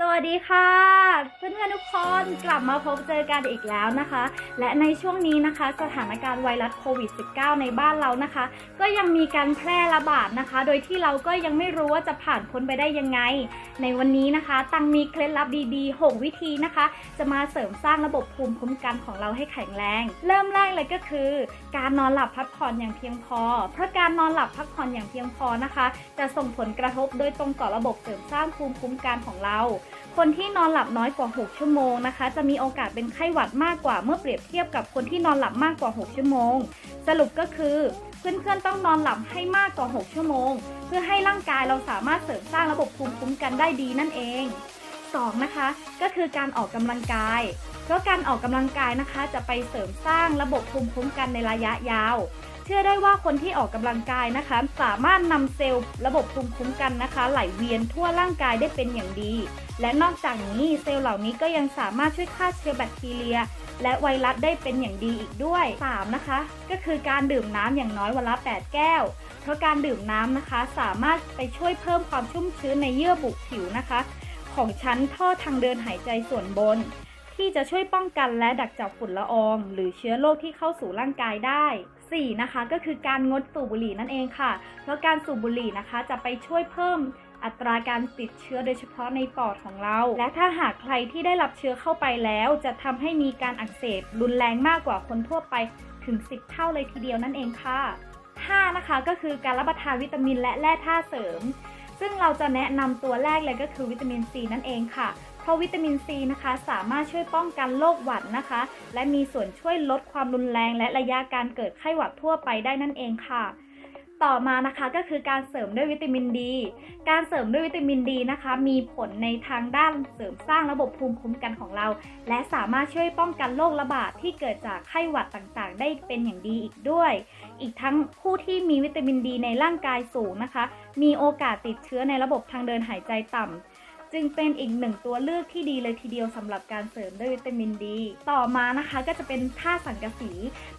สวัสดีค่ะ เพื่อนๆทุกคนกลับมาพบเจอกันอีกแล้วนะคะ และในช่วงนี้นะคะ สถานการณ์ไวรัสโควิด -19 ในบ้านเรานะคะ ก็ยังมีการแพร่ระบาดนะคะ โดยที่เราก็ยังไม่รู้ว่าจะผ่านพ้นไปได้ยังไง ในวันนี้นะคะ ตังมีเคล็ดลับดีๆ 6 วิธีนะคะ จะมาเสริมสร้างระบบภูมิคุ้มกันของเราให้แข็งแรง เริ่มแรกเลยก็คือ การนอนหลับพักผ่อนอย่างเพียงพอ เพราะการนอนหลับพักผ่อนอย่างเพียงพอนะคะ จะส่งผลกระทบโดยตรงต่อระบบเสริมสร้างภูมิคุ้มกันของเราคนที่นอนหลับน้อยกว่า 6 ชั่วโมงนะคะ จะมีโอกาสเป็นไข้หวัดมากกว่าเมื่อเปรียบเทียบกับคนที่นอนหลับมากกว่า 6 ชั่วโมง สรุปก็คือเพื่อนๆต้องนอนหลับให้มากกว่า 6 ชั่วโมง เพื่อให้ร่างกายเราสามารถเสริมสร้างระบบภูมิคุ้มกันได้ดีนั่นเอง 2 นะคะ ก็คือการออกกำลังกาย เพราะการออกกำลังกายนะคะ จะไปเสริมสร้างระบบภูมิคุ้มกันในระยะยาว เชื่อได้ว่าคนที่ออกกำลังกายนะคะ สามารถนำเซลล์ระบบภูมิคุ้มกันนะคะ ไหลเวียนทั่วร่างกายได้เป็นอย่างดี และนอกจากนี้เซลล์เหล่านี้ก็ยังสามารถช่วยฆ่าเชื้อแบคทีเรีย และไวรัสได้เป็นอย่างดีอีกด้วย 3 นะคะ ก็คือการดื่มน้ำอย่างน้อยวันละ 8 แก้ว เพราะการดื่มน้ำนะคะ สามารถไปช่วยเพิ่มความชุ่มชื้นในเยื่อบุผิวนะคะ ของชั้นท่อทางเดินหายใจส่วนบน ที่จะช่วยป้องกันและดักจับฝุ่นละออง หรือเชื้อโรคที่เข้าสู่ร่างกายได้ 4. นะคะก็คือการงดสูบบุหรี่นั่นเองค่ะ เพราะการสูบบุหรี่นะคะจะไปช่วยเพิ่มอัตราการติดเชื้อโดยเฉพาะในปอดของเรา และถ้าหากใครที่ได้รับเชื้อเข้าไปแล้ว จะทำให้มีการอักเสบรุนแรงมากกว่าคนทั่วไปถึง 10 เท่าเลยทีเดียวนั่นเองค่ะ 5. นะคะก็คือการรับประทานวิตามินและแร่ธาตุเสริม ซึ่งเราจะแนะนำตัวแรกเลยก็คือวิตามินซีนั่นเองค่ะ เพราะวิตามินซีนะคะ สามารถช่วยป้องกันโรคหวัดนะคะ และมีส่วนช่วยลดความรุนแรง และระยะการเกิดไข้หวัดทั่วไปได้นั่นเองค่ะ ต่อมานะคะก็คือการเสริมด้วยวิตามินดี การเสริมด้วยวิตามินดีนะคะ มีผลในทางด้านเสริมสร้างระบบภูมิคุ้มกันของเรา และสามารถช่วยป้องกันโรคระบาดที่เกิดจากไข้หวัดต่างๆ ได้เป็นอย่างดีอีกด้วย อีกทั้งผู้ที่มีวิตามินดีในร่างกายสูงนะคะ มีโอกาสติดเชื้อในระบบทางเดินหายใจต่ำ จึงเป็นอีกหนึ่งตัวเลือกที่ดีเลยทีเดียวสำหรับการเสริมด้วยวิตามินดี ต่อมานะคะก็จะเป็นธาตุสังกะสี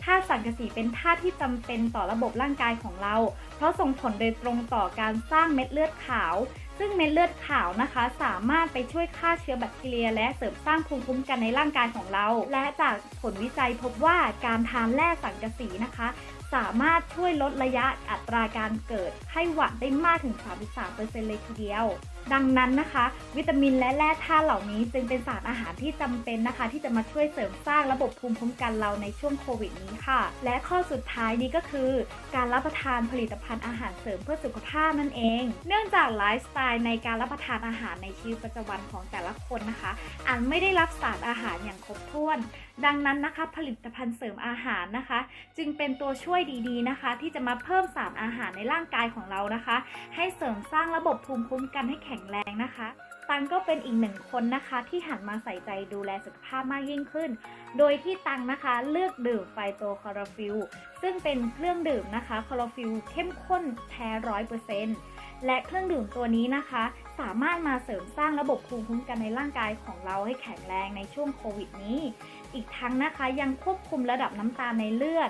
ธาตุสังกะสีเป็นธาตุที่จำเป็นต่อระบบร่างกายของเรา เพราะส่งผลโดยตรงต่อการสร้างเม็ดเลือดขาว ซึ่งเม็ดเลือดขาวนะคะ สามารถไปช่วยฆ่าเชื้อแบคทีเรีย และเสริมสร้างภูมิคุ้มกันในร่างกายของเรา และจากผลวิจัยพบว่าการทานแร่สังกะสีนะคะ สามารถช่วยลดระยะอัตราการเกิดไข้หวัดได้มากถึง 33%เลยทีเดียว ดังนั้นนะคะ วิตามินและแร่ธาตุเหล่านี้จึงเป็นสารอาหารที่จำเป็นนะคะ ที่จะมาช่วยเสริมสร้างระบบภูมิคุ้มกันเราในช่วงโควิดนี้ค่ะ และข้อสุดท้ายนี้ก็คือ การรับประทานผลิตภัณฑ์อาหารเสริมเพื่อสุขภาพนั่นเอง เนื่องจากไลฟ์สไตล์ในการรับประทานอาหารในชีวิตประจำวันของแต่ละคนนะคะอาจไม่ได้รับสารอาหารอย่างครบถ้วน ดังนั้นนะคะ ผลิตภัณฑ์เสริมอาหารนะคะ จึงเป็นตัวช่วยดีๆนะคะ ที่จะมาเพิ่มสารอาหารในร่างกายของเรานะคะ ให้เสริมสร้างระบบภูมิคุ้มกันให้แข็งแรงนะคะตังก็เป็นอีกหนึ่งคนนะคะที่หันมาใส่ใจดูแลสุขภาพมากยิ่งขึ้น โดยที่ตังนะคะเลือกดื่มไฟโตคอรฟิลซึ่งเป็นเครื่องดื่มนะคะคอรฟิลเข้มข้นแท้ร้อยเปอร์เซ็นต์และเครื่องดื่มตัวนี้นะคะ สามารถมาเสริมสร้างระบบภูมิคุ้มกันในร่างกายของเราให้แข็งแรงในช่วงโควิดนี้ อีกทั้งนะคะยังควบคุมระดับน้ำตาลในเลือด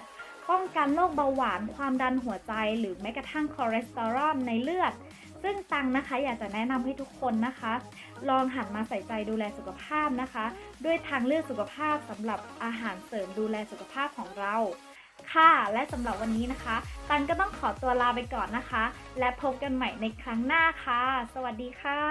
ป้องกันโรคเบาหวานความดันหัวใจ หรือแม้กระทั่งคอเลสเตอรอลในเลือด ซึ่งตังนะคะอยากจะแนะนำให้ทุกคนนะคะ ลองหันมาใส่ใจดูแลสุขภาพนะคะ ด้วยทางเลือกสุขภาพสำหรับอาหารเสริมดูแลสุขภาพของเราค่ะ และสำหรับวันนี้นะคะ ตันก็ต้องขอตัวลาไปก่อนนะคะ และพบกันใหม่ในครั้งหน้าค่ะ สวัสดีค่ะ